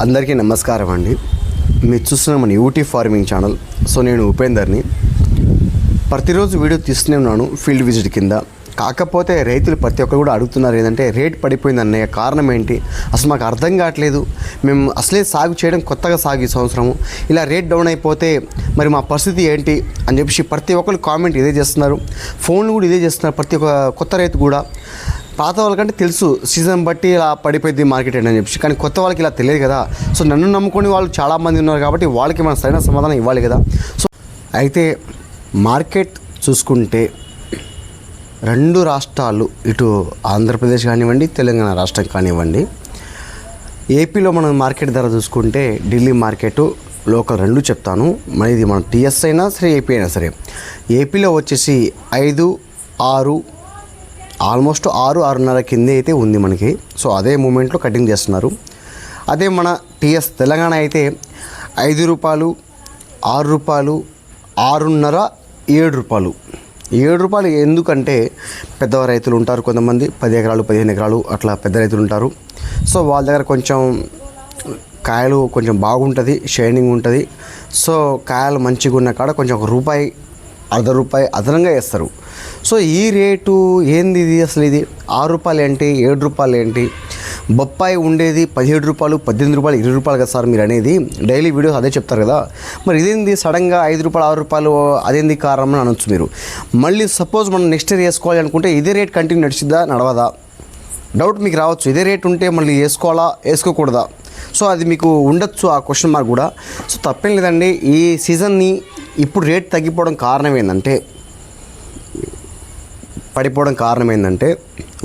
అందరికీ నమస్కారం అండి. మీరు చూస్తున్న మన యూటీ ఫార్మింగ్ ఛానల్. సో నేను ఉపేందర్ని. ప్రతిరోజు వీడియో తీస్తూనే ఉన్నాను ఫీల్డ్ విజిట్ కింద. కాకపోతే రైతులు ప్రతి ఒక్కరు కూడా అడుగుతున్నారు ఏంటంటే రేట్ పడిపోయింది అన్నయ్య కారణం ఏంటి? అసలు మాకు అర్థం కావట్లేదు. మేము అసలే సాగు చేయడం కొత్తగా సాగు ఈ సంవత్సరము. ఇలా రేట్ డౌన్ అయిపోతే మరి మా పరిస్థితి ఏంటి? అని చెప్పేసి ప్రతి ఒక్కరు కామెంట్ ఇదే చేస్తున్నారు. ఫోన్లు కూడా ఇదే చేస్తున్నారు ప్రతి ఒక్క కొత్త రైతు కూడా. పాత వాళ్ళకంటే తెలుసు సీజన్ బట్టి ఇలా పడిపోయింది మార్కెట్ అని చెప్పి కానీ కొత్త వాళ్ళకి ఇలా తెలియదు కదా. సో నన్ను నమ్ముకొని వాళ్ళు చాలామంది ఉన్నారు కాబట్టి వాళ్ళకి మనం సరైన సమాధానం ఇవ్వాలి కదా. సో అయితే మార్కెట్ చూసుకుంటే రెండు రాష్ట్రాలు ఇటు ఆంధ్రప్రదేశ్ కానివ్వండి తెలంగాణ రాష్ట్రం కానివ్వండి. ఏపీలో మనం మార్కెట్ ధర చూసుకుంటే ఢిల్లీ మార్కెట్ లోకల్ రెండు చెప్తాను. మరి ఇది మన టీఎస్ అయినా సరే ఏపీ అయినా సరే. ఏపీలో వచ్చేసి ఐదు ఆరు ఆల్మోస్ట్ ఆరు ఆరున్నర కింద అయితే ఉంది మనకి. సో అదే మూమెంట్లో కటింగ్ చేస్తున్నారు. అదే మన టీఎస్ తెలంగాణ అయితే ఐదు రూపాయలు ఆరు రూపాయలు ఆరున్నర ఏడు రూపాయలు. ఏడు రూపాయలు ఎందుకంటే పెద్ద రైతులు ఉంటారు కొంతమంది. పది ఎకరాలు పదిహేను ఎకరాలు అట్లా పెద్ద రైతులు ఉంటారు. సో వాళ్ళ దగ్గర కొంచెం కాయలు కొంచెం బాగుంటుంది షైనింగ్ ఉంటుంది. సో కాయలు మంచిగా ఉన్న కాడ కొంచెం ఒక రూపాయి అర్ధ రూపాయి అదనంగా వేస్తారు. సో ఈ రేటు ఏంది ఇది అసలు ఇది? ఆరు రూపాయలు ఏంటి? ఏడు రూపాయలు ఏంటి? బొప్పాయి ఉండేది పదిహేడు రూపాయలు పద్దెనిమిది రూపాయలు ఇరవై రూపాయలు కదా సార్ మీరు అనేది డైలీ వీడియోస్ అదే చెప్తారు కదా. మరి ఇదేంది? సడన్గా ఐదు రూపాయలు ఆరు రూపాయలు అదేంది కారణం అని అనొచ్చు మీరు. మళ్ళీ సపోజ్ మనం నెక్స్ట్ ఇయర్ వేసుకోవాలి అనుకుంటే ఇదే రేట్ కంటిన్యూ నడిచిద్దా? నడవదా? డౌట్ మీకు రావచ్చు. ఇదే రేట్ ఉంటే మళ్ళీ వేసుకోవాలా? వేసుకోకూడదా? సో అది మీకు ఉండొచ్చు ఆ క్వశ్చన్ మార్క్ కూడా. సో తప్పేం లేదండి. ఈ సీజన్ని ఇప్పుడు రేట్ తగ్గిపోవడం కారణం ఏంటంటే పడిపోవడం కారణం ఏంటంటే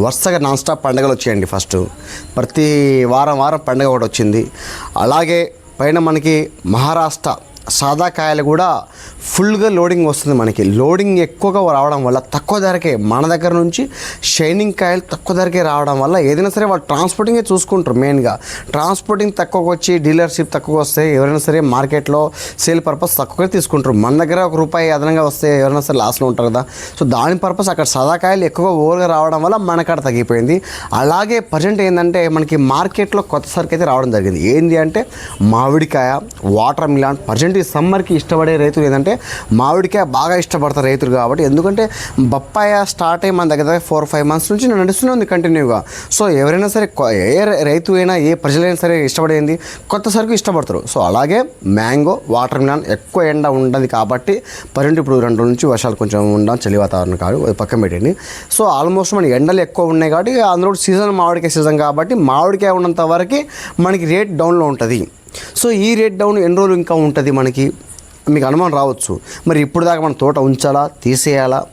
వరుసగా నాన్ స్టాప్ పండుగలు వచ్చాయండి ఫస్ట్. ప్రతి వారం వారం పండుగ ఒకటి వచ్చింది. అలాగే పైన మనకి మహారాష్ట్ర సాదా కాయలు కూడా ఫుల్గా లోడింగ్ వస్తుంది మనకి. లోడింగ్ ఎక్కువగా రావడం వల్ల తక్కువ ధరకే మన దగ్గర నుంచి షైనింగ్ కాయలు తక్కువ ధరకే రావడం వల్ల ఏదైనా సరే వాళ్ళు ట్రాన్స్పోర్టింగే చూసుకుంటారు మెయిన్గా. ట్రాన్స్పోర్టింగ్ తక్కువగా వచ్చి డీలర్షిప్ తక్కువ వస్తే ఎవరైనా సరే మార్కెట్లో సేల్ పర్పస్ తక్కువగా తీసుకుంటారు. మన దగ్గర ఒక రూపాయి అదనంగా వస్తే ఎవరైనా సరే లాస్లో ఉంటారు కదా. సో దాని పర్పస్ అక్కడ సదాకాయలు ఎక్కువగా ఓవర్గా రావడం వల్ల మన కాడ తగ్గిపోయింది. అలాగే ప్రజెంట్ ఏంటంటే మనకి మార్కెట్లో కొత్త సరికి అయితే రావడం జరిగింది. ఏంటి అంటే మామిడికాయ వాటర్ మిలాన్. ప్రజెంట్ ఈ సమ్మర్కి ఇష్టపడే రైతులు ఏంటంటే మామిడికాయ బాగా ఇష్టపడతారు రైతులు కాబట్టి. ఎందుకంటే బొప్పాయ స్టార్ట్ అయ్యి మన దగ్గర ఫోర్ ఫైవ్ మంత్స్ నుంచి నడుస్తూనే ఉంది కంటిన్యూగా. సో ఎవరైనా సరే ఏ రైతు అయినా ఏ ప్రజలైనా సరే ఇష్టపడేది కొత్త సరుకు ఇష్టపడతారు. సో అలాగే మ్యాంగో వాటర్ మిలాన్ ఎక్కువ ఎండ ఉండదు కాబట్టి పన్నెండు ఇప్పుడు రెండు రోజుల నుంచి వర్షాలు కొంచెం ఉండడం చలి వాతావరణం కాదు పక్కన పెట్టండి సో ఆల్మోస్ట్ మన ఎండలు ఎక్కువ ఉన్నాయి కాబట్టి అందులో సీజన్ మామిడికాయ సీజన్ కాబట్టి మామిడికాయ ఉన్నంత వరకు మనకి రేట్ డౌన్లో ఉంటుంది. సో ఈ రేట్ డౌన్ ఎన్ని రోజులు ఇంకా ఉంటుంది మనకి? మీకు అనుమానం రావచ్చు. మరి ఇప్పుడు దాకా మన తోట ఉంచాలా తీసేయాలా?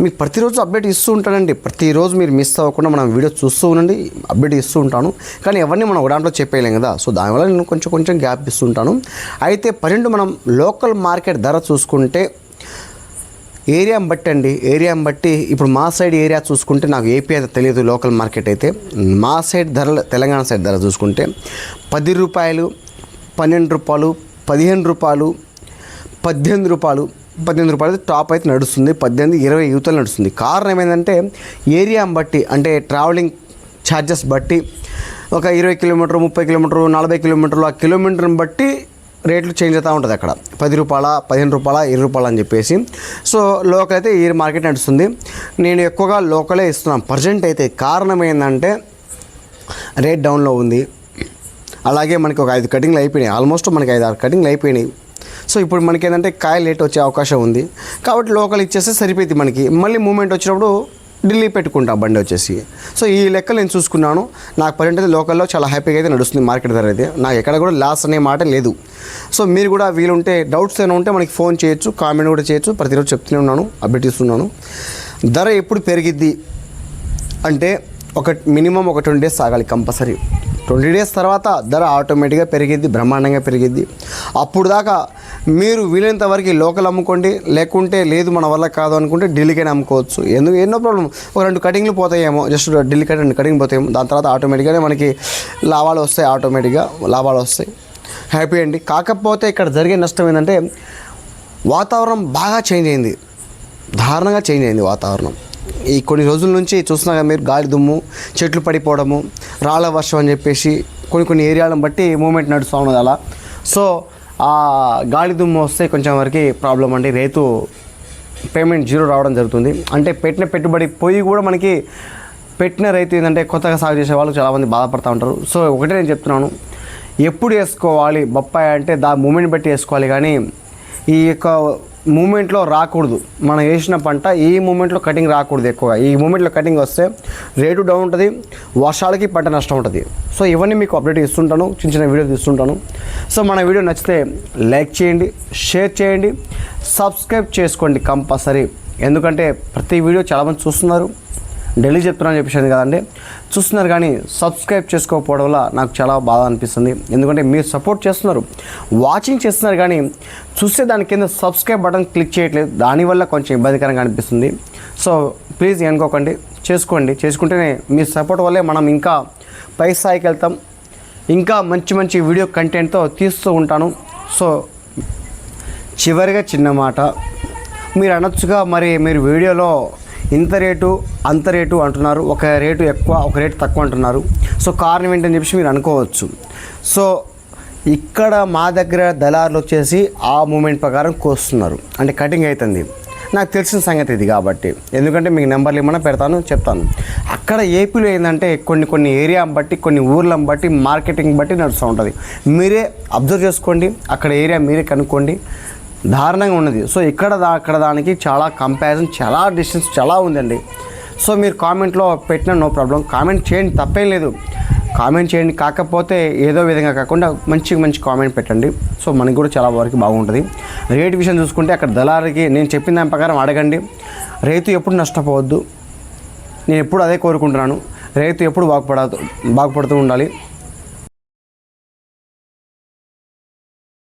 మీకు ప్రతిరోజు అప్డేట్ ఇస్తూ ఉంటానండి. ప్రతిరోజు మీరు మిస్ అవ్వకుండా మనం వీడియో చూస్తూ ఉండండి అప్డేట్ ఇస్తూ ఉంటాను. కానీ ఎవరిని మనం ఒక దాంట్లో చెప్పేయలేం కదా. సో దానివల్ల నేను కొంచెం కొంచెం గ్యాప్ ఇస్తుంటాను అయితే పన్నెండు మనం లోకల్ మార్కెట్ ధర చూసుకుంటే ఏరియాని బట్టి అండి ఏరియాని బట్టి ఇప్పుడు మా సైడ్ ఏరియా చూసుకుంటే నాకు ఏపీ అయితే తెలియదు లోకల్ మార్కెట్ అయితే. మా సైడ్ ధరలు తెలంగాణ సైడ్ ధర చూసుకుంటే పది రూపాయలు పన్నెండు రూపాయలు పదిహేను రూపాయలు పద్దెనిమిది రూపాయలు పద్దెనిమిది రూపాయలు టాప్ అయితే నడుస్తుంది. పద్దెనిమిది ఇరవై యువతలు నడుస్తుంది. కారణం ఏంటంటే ఏరియాని బట్టి అంటే ట్రావెలింగ్ ఛార్జెస్ బట్టి ఒక ఇరవై కిలోమీటర్ ముప్పై కిలోమీటర్ నలభై కిలోమీటర్లు ఆ కిలోమీటర్ని బట్టి రేట్లు చేంజ్ అవుతూ ఉంటుంది అక్కడ. పది రూపాయల పదిహేను రూపాయల ఇరవై రూపాయలు అని చెప్పేసి. సో లోకల్ అయితే ఈ మార్కెట్ నడుస్తుంది. నేను ఎక్కువగా లోకలే ఇస్తున్నాను. ప్రజెంట్ అయితే కారణం ఏంటంటే రేట్ డౌన్లో ఉంది. అలాగే మనకి ఒక ఐదు కటింగ్లు అయిపోయినాయి. ఆల్మోస్ట్ మనకి ఐదు ఆరు కటింగ్లు అయిపోయినాయి. సో ఇప్పుడు మనకి ఏంటంటే కాయ లేట్ వచ్చే అవకాశం ఉంది. కాబట్టి లోకల్ ఇచ్చేస్తే సరిపోయింది మనకి. మళ్ళీ మూమెంట్ వచ్చినప్పుడు ఢిల్లీ పెట్టుకుంటాం బండి వచ్చేసి. సో ఈ లెక్కలు నేను చూసుకున్నాను. నాకు పని అయితే లోకల్లో చాలా హ్యాపీగా అయితే నడుస్తుంది మార్కెట్ ధర అయితే. నాకు ఎక్కడ కూడా లాస్ అనే మాట లేదు. సో మీరు కూడా వీలుంటే డౌట్స్ ఏమైనా ఉంటే మనకి ఫోన్ చేయొచ్చు కామెంట్ కూడా చేయొచ్చు. ప్రతిరోజు చెప్తూనే ఉన్నాను అప్డేట్ ఇస్తున్నాను. ధర ఎప్పుడు పెరిగిద్ది? అంటే ఒక మినిమం ఒక ట్వంటీ డేస్ ఆగాలి కంపల్సరీ ట్వంటీ డేస్ తర్వాత ధర ఆటోమేటిక్గా పెరిగిద్ది బ్రహ్మాండంగా పెరిగిద్ది. అప్పుడు దాకా మీరు వీలైనంత వరకు లోకల్ అమ్ముకోండి లేకుంటే లేదు మన వల్ల కాదు అనుకుంటే ఢిల్లీకైనా అమ్ముకోవచ్చు. ఎందుకు ఎన్నో ప్రాబ్లం ఒక రెండు కటింగ్లు పోతాయేమో జస్ట్ ఢిల్లీకి రెండు కటింగ్ పోతాయేమో దాని తర్వాత ఆటోమేటిక్గానే మనకి లాభాలు వస్తాయి ఆటోమేటిక్గా లాభాలు వస్తాయి. హ్యాపీ అండి. కాకపోతే ఇక్కడ జరిగే నష్టం ఏంటంటే వాతావరణం బాగా చేంజ్ అయింది. దారుణంగా చేంజ్ అయింది వాతావరణం. ఈ కొన్ని రోజుల నుంచి చూస్తున్నా మీరు గాలి దుమ్ము చెట్లు పడిపోవడము రాళ్ళ వర్షం అని చెప్పేసి కొన్ని కొన్ని ఏరియాలను బట్టి మూమెంట్ నడుస్తూ ఉన్నది అలా. సో ఆ గాలి దుమ్ము వస్తే కొంచెం వరకు ప్రాబ్లం అండి. రైతు పేమెంట్ జీరో రావడం జరుగుతుంది. అంటే పెట్టిన పెట్టుబడి పోయి కూడా మనకి పెట్టిన రైతు ఏంటంటే కొత్తగా సాగు చేసే వాళ్ళు చాలామంది బాధపడుతూ ఉంటారు. సో ఒకటే నేను చెప్తున్నాను. ఎప్పుడు వేసుకోవాలి? బొప్పాయి అంటే దా మూమెంట్ బట్టి వేసుకోవాలి కానీ ఈ యొక్క మూమెంట్లో రాకూడదు. మనం వేసిన పంట ఈ మూమెంట్లో కటింగ్ రాకూడదు ఎక్కువగా. ఈ మూమెంట్లో కటింగ్ వస్తే రేటు డౌన్ ఉంటుంది వర్షాలకి పంట నష్టం ఉంటుంది. సో ఇవన్నీ మీకు అప్డేట్ ఇస్తుంటాను చిన్న చిన్న వీడియో తీస్తుంటాను. సో మన వీడియో నచ్చితే లైక్ చేయండి షేర్ చేయండి సబ్స్క్రైబ్ చేసుకోండి కంపల్సరీ. ఎందుకంటే ప్రతి వీడియో చాలామంది చూస్తున్నారు. ఢిల్లీ చెప్తున్నాను చెప్పేసింది కదండి. చూస్తున్నారు కానీ సబ్స్క్రైబ్ చేసుకోకపోవడం వల్ల నాకు చాలా బాధ అనిపిస్తుంది. ఎందుకంటే మీరు సపోర్ట్ చేస్తున్నారు. వాచింగ్ చేస్తున్నారు కానీ చూస్తే దాని కింద సబ్స్క్రైబ్ బటన్ క్లిక్ చేయట్లేదు. దానివల్ల కొంచెం ఇబ్బందికరంగా అనిపిస్తుంది. సో ప్లీజ్ అనుకోకండి చేసుకోండి. చేసుకుంటేనే మీ సపోర్ట్ వల్లే మనం ఇంకా పై స్థాయికి వెళ్తాం. ఇంకా మంచి మంచి వీడియో కంటెంట్తో తీస్తూ ఉంటాను. సో చివరిగా చిన్న మాట. మీరు అనొచ్చుగా మరి మీరు వీడియోలో ఇంత రేటు అంత రేటు అంటున్నారు. ఒక రేటు ఎక్కువ ఒక రేటు తక్కువ అంటున్నారు. సో కారణం ఏంటని చెప్పేసి మీరు అనుకోవచ్చు. సో ఇక్కడ మా దగ్గర దళారులు వచ్చేసి ఆ మూమెంట్ ప్రకారం కోస్తున్నారు. అంటే కటింగ్ అవుతుంది నాకు తెలిసిన సంగతి ఇది కాబట్టి. ఎందుకంటే మీకు నెంబర్లు ఏమైనా పెడతాను చెప్తాను. అక్కడ ఏపీలో ఏంటంటే కొన్ని కొన్ని ఏరియా బట్టి కొన్ని ఊర్లను బట్టి మార్కెటింగ్ బట్టి నడుస్తూ ఉంటుంది. మీరే అబ్జర్వ్ చేసుకోండి. అక్కడ ఏరియా మీరే కనుక్కోండి. దారుణంగా ఉన్నది. సో ఇక్కడ దా అక్కడ దానికి చాలా కంపారిజన్ చాలా డిస్టెన్స్ చాలా ఉందండి. సో మీరు కామెంట్లో పెట్టిన నో ప్రాబ్లం. కామెంట్ చేయండి తప్పేం లేదు. కామెంట్ చేయండి కాకపోతే ఏదో విధంగా కాకుండా మంచి మంచి కామెంట్ పెట్టండి. సో మనకి కూడా చాలా వరకు బాగుంటుంది. రేట్ విషయం చూసుకుంటే అక్కడ దళారికి నేను చెప్పిన దాని ప్రకారం అడగండి. రైతు ఎప్పుడు నష్టపోవద్దు. నేను ఎప్పుడు అదే కోరుకుంటున్నాను. రైతు ఎప్పుడు బాగుపడ బాగుపడుతూ ఉండాలి.